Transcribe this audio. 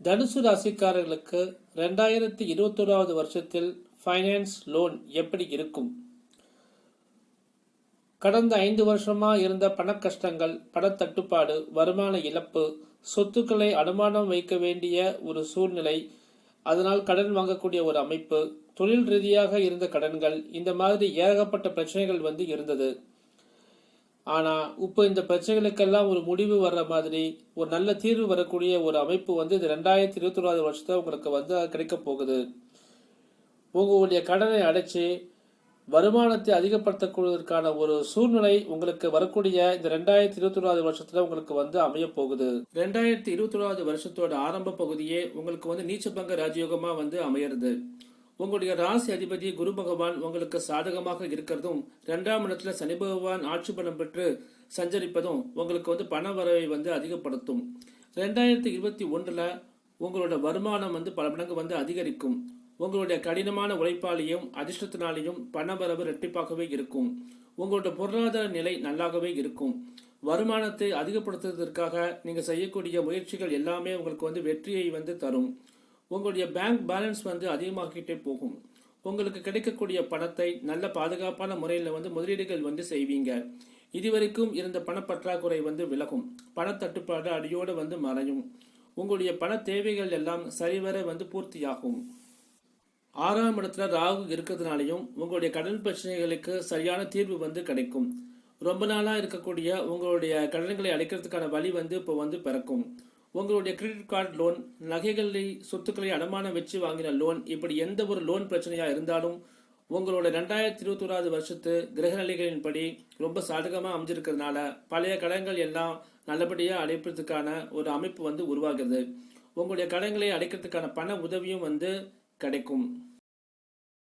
தனுசு ராசிக்காரர்களுக்கு ரெண்டாயிரத்தி இருபத்தோராவது வருஷத்தில் ஃபைனான்ஸ் லோன் எப்படி இருக்கும்? கடந்த ஐந்து வருஷமா இருந்த பணக்கஷ்டங்கள் பணத்தட்டுப்பாடு வருமான இழப்பு சொத்துக்களை அனுமானம் வைக்க வேண்டிய ஒரு சூழ்நிலை அதனால் கடன் வாங்கக்கூடிய ஒரு அமைப்பு தொழில் ரீதியாக இருந்த கடன்கள் இந்த மாதிரி ஏகப்பட்ட பிரச்சனைகள் வந்து இருந்தது. ஆனால் இப்போ இந்த பிரச்சனைகளுக்கெல்லாம் ஒரு முடிவு வர்ற மாதிரி ஒரு நல்ல தீர்வு வரக்கூடிய ஒரு அமைப்பு வந்து இந்த ரெண்டாயிரத்தி இருபத்தி ஒன்றாவது உங்களுக்கு வந்து கிடைக்க போகுது. உங்களுடைய கடனை அடைச்சு வருமானத்தை அதிகப்படுத்தக்கூடியதற்கான ஒரு சூழ்நிலை உங்களுக்கு வரக்கூடிய இந்த ரெண்டாயிரத்தி இருபத்தி ஒன்றாவது வருஷத்துல உங்களுக்கு வந்து அமைய போகுது. ரெண்டாயிரத்தி இருபத்தி ஒன்றாவது வருஷத்தோட ஆரம்ப பகுதியே உங்களுக்கு வந்து நீச்சபங்க ராஜயோகமா வந்து அமையிறது. உங்களுடைய ராசி அதிபதி குரு பகவான் உங்களுக்கு சாதகமாக இருக்கிறதும் ரெண்டாம் இடத்துல சனி பகவான் ஆட்சி பலம் பெற்று சஞ்சரிப்பதும் உங்களுக்கு வந்து பண வரவை வந்து அதிகப்படுத்தும். ரெண்டாயிரத்தி இருபத்தி ஒன்றில் உங்களோட வருமானம் வந்து பல மடங்கு வந்து அதிகரிக்கும். உங்களுடைய கடினமான உழைப்பாலையும் அதிர்ஷ்டத்தினாலையும் பண வரவு இரட்டிப்பாகவே இருக்கும். உங்களோட பொருளாதார நிலை நல்லாகவே இருக்கும். வருமானத்தை அதிகப்படுத்துவதற்காக நீங்கள் செய்யக்கூடிய முயற்சிகள் எல்லாமே உங்களுக்கு வந்து வெற்றியை வந்து தரும். உங்களுடைய பேங்க் பேலன்ஸ் வந்து அதிகமாகிட்டே போகும். உங்களுக்கு கிடைக்கக்கூடிய பணத்தை நல்ல பாதுகாப்பான முறையில் வந்து முதலீடுகள் வந்து செய்வீங்க. இதுவரைக்கும் இருந்த பணப்பற்றாக்குறை வந்து விலகும். பணத்தட்டுப்பாடு அடியோடு வந்து மறையும். உங்களுடைய பண தேவைகள் எல்லாம் சரிவர வந்து பூர்த்தியாகும். ஆறாம் இடத்துல ராகு இருக்கிறதுனாலையும் உங்களுடைய கடன் பிரச்சனைகளுக்கு சரியான தீர்வு வந்து கிடைக்கும். ரொம்ப நாளாக இருக்கக்கூடிய உங்களுடைய கடன்களை அடைக்கிறதுக்கான வழி வந்து இப்போ வந்து பிறக்கும். உங்களுடைய கிரெடிட் கார்டு லோன் நகைகளை சொத்துக்களை அடமானம் வச்சு வாங்கின லோன் இப்படி எந்த ஒரு லோன் பிரச்சனையாக இருந்தாலும் உங்களோட ரெண்டாயிரத்தி இருபத்தி ஓராவது வருஷத்து கிரகநிலைகளின்படி ரொம்ப சாதகமாக அமைஞ்சிருக்கிறதுனால பழைய கடன்கள் எல்லாம் நல்லபடியாக அடைப்பதற்கான ஒரு அமைப்பு வந்து உருவாகுது உங்களுடைய கடன்களை அடைக்கிறதுக்கான பண உதவியும் வந்து கிடைக்கும்.